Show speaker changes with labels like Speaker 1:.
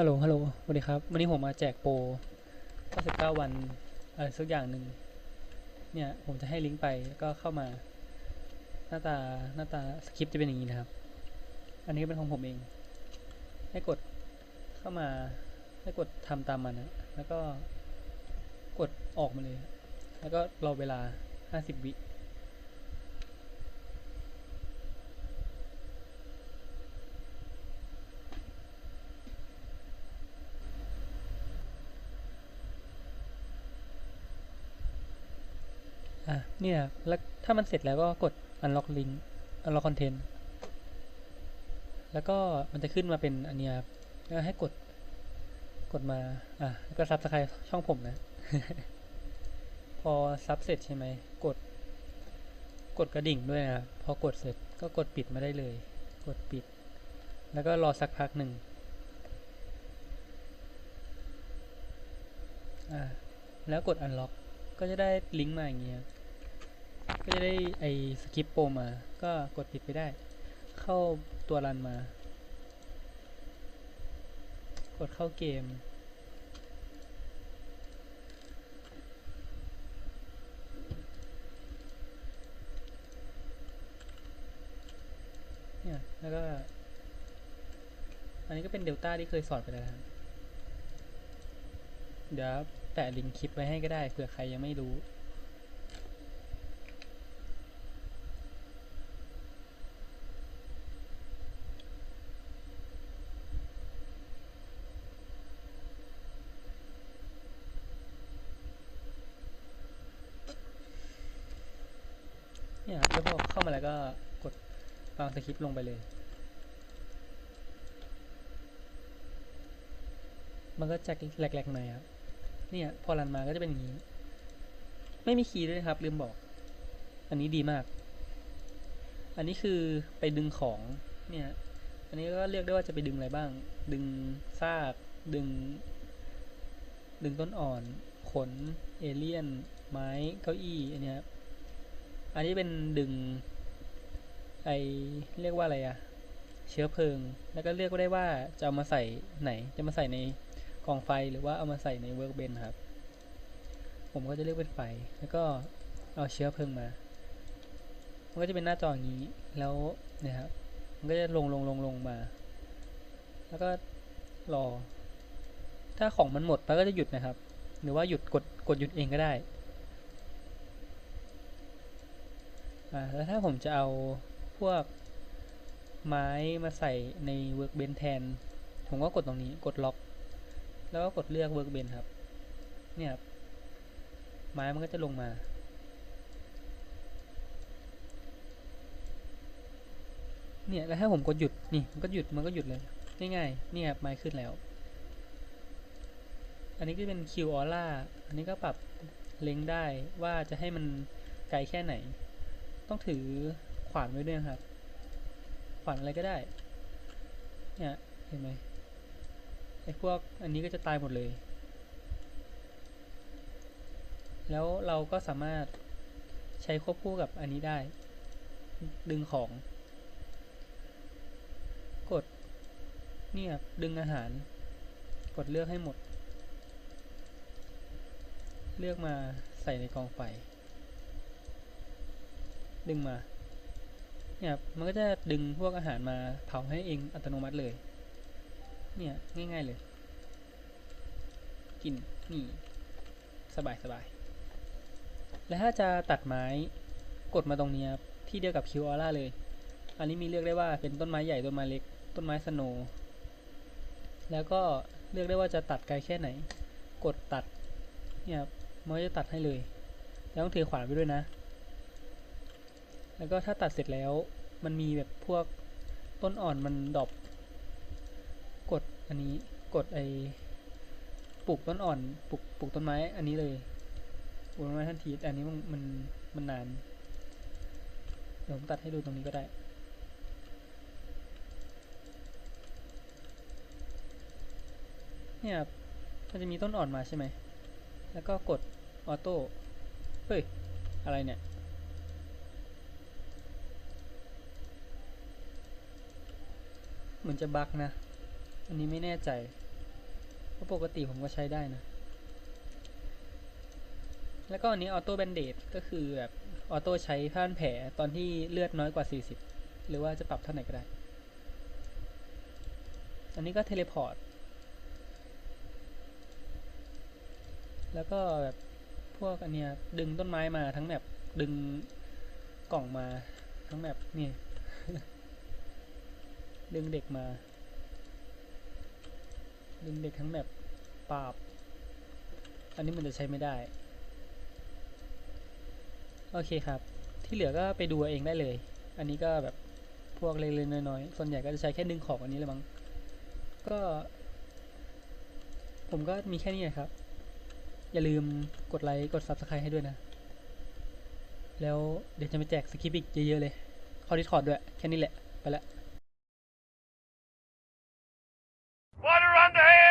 Speaker 1: ฮัลโหล ฮัลโหล สวัสดีครับ วันนี้ผมมาแจกโปร 99 วัน อะไรสักอย่างหนึ่ง เนี่ย ผมจะให้ลิงก์ไปก็เข้ามา หน้าตา หน้าตาสคริปต์จะเป็นอย่างนี้นะครับ อันนี้เป็นของผมเอง ให้กดเข้ามา ให้กดทำตามมันนะ แล้วก็กดออกมาเลย แล้วก็รอเวลา 50 วิ อะเนี่ยแล้วถ้ามันเสร็จแล้วก็กด unlock link unlock content แล้วก็มันจะขึ้นมาเป็นอันเนี้ยครับแล้วให้กดกดมาอะแล้วก็ subscribe ช่องผมนะ พอซับเสร็จใช่ไหมกด กดกระดิ่งด้วยนะพอกดเสร็จก็กดปิดมาได้เลย กดปิด แล้วก็รอสักพักหนึ่งอ่าแล้วกด unlock ก็จะได้ลิงก์มาอย่างเงี้ย ก็จะได้ไอสคริปต์โปรมา ก็กดปิดไปได้ เข้าตัวรันมา กดเข้าเกม เนี่ย แล้วก็ อันนี้ก็เป็นเดลต้าที่เคยสอนไปแล้วครับเดี๋ยวแปะลิงก์คลิปไว้ให้ก็ได้เผื่อใครยังไม่รู้ เนี่ยครับ แล้วพอเข้ามาแล้วก็กดวางสคริปต์ลงไปเลย มันก็จะแหลกๆหน่อยครับ เนี่ยพอรันมาก็จะเป็นอย่างนี้ ไม่มีคีย์ด้วยครับลืมบอก อันนี้ดีมาก อันนี้คือไปดึงของ เนี่ย อันนี้ก็เรียกได้ว่าจะไปดึงอะไรบ้าง ดึงซาก ดึง ดึงต้นอ่อน ขน เอเลี่ยน ไม้ เก้าอี้ อันนี้ครับ อันนี้เป็นดึงไอเรียกว่าอะไรอะเชื้อเพลิง แล้วก็เรียกได้ว่าจะเอามาใส่ไหน จะมาใส่ในกองไฟหรือว่าเอามาใส่ในเวิร์กเบนครับ ผมก็จะเลือกเป็นไฟ แล้วก็เอาเชื้อเพลิงมา มันก็จะเป็นหน้าจออย่างนี้ แล้วเนี่ยครับ มันก็จะลงลงลงลงมา แล้วก็รอ ถ้าของมันหมดมันก็จะหยุดนะครับ หรือว่าหยุดกดกดหยุดเองก็ได้ อ่าแล้วถ้าผมจะเอาพวกไม้มาใส่ใน workbench แทน ผมก็กดตรงนี้กดล็อก แล้วก็กดเลือก workbench ครับ เนี่ยครับ ไม้มันก็จะลงมาเนี่ยแล้วถ้าผมกดหยุดนี่มันก็หยุดมันก็หยุดเลยง่ายๆเนี่ยครับไม้ขึ้นแล้ว อันนี้ก็เป็น Q Aura อันนี้ก็ปรับเล็งได้ว่าจะให้มันไกลแค่ไหน ต้องถือขวานไว้ด้วยครับ ขวานอะไรก็ได้ เนี่ยเห็นไหมไอ้พวกอันนี้ก็จะตายหมดเลย แล้วเราก็สามารถใช้ควบคู่กับอันนี้ได้ ดึงของ กด เนี่ยดึงอาหาร กดเลือกให้หมด เลือกมาใส่ในกองไฟ ดึงมาเนี่ยครับมันก็จะดึงพวกอาหารมาเผาให้เองอัตโนมัติเลย เนี่ยง่าย ๆเลย กินนี่สบายสบายแล้วถ้าจะตัดไม้กดมาตรงนี้ครับที่เดียวกับคิวออร่าเลย อันนี้มีเลือกได้ว่าเป็นต้นไม้ใหญ่ต้นไม้เล็ก ต้นไม้สโนแล้วก็เลือกได้ว่าจะตัดไกลแค่ไหน กดตัดเนี่ยครับมันจะตัดให้เลย แล้วต้องถือขวานไปด้วยนะ แล้วก็ถ้าตัดเสร็จแล้วมันมีแบบพวกต้นอ่อนมันดอปกดอันนี้กดไอปลูกต้นอ่อนปลูกปลูกต้นไม้อันนี้เลยปลูกต้นไม้ทันทีแต่อันนี้มันมันมันนานเดี๋ยวผมตัดให้ดูตรงนี้ก็ได้ เนี่ยมันจะมีต้นอ่อนมาใช่ไหม แล้วก็กดออโต้ เฮ้ย อะไรเนี่ย เหมือนจะบั๊กนะ อันนี้ไม่แน่ใจ เพราะปกติผมก็ใช้ได้นะ แล้วก็อันนี้ออโต้แบนเดดก็คือแบบออโต้ใช้ผ้านแผลตอนที่เลือดน้อยกว่า 40 หรือว่าจะปรับเท่าไหร่ก็ได้ อันนี้ก็เทเลพอร์ต แล้วก็แบบพวกอันเนี้ยดึงต้นไม้มาทั้งแบบดึงกล่องมาทั้งแบบนี่ ดึงเด็กมา ดึงเด็กทั้งแบบปราบ อันนี้มันจะใช้ไม่ได้ โอเคครับ ที่เหลือก็ไปดูเองได้เลย อันนี้ก็แบบพวกเล็กๆน้อยๆ ส่วนใหญ่ก็จะใช้แค่ดึงของอันนี้เลยมั้ง ก็ ผมก็มีแค่นี้แหละครับ อย่าลืมกดไลค์ กด Subscribe ให้ด้วยนะ แล้วเดี๋ยวจะไปแจกสคริปต์อีกเยอะๆเลย เข้าดิสคอร์ดด้วย แค่นี้แหละ ไปละ Sunday.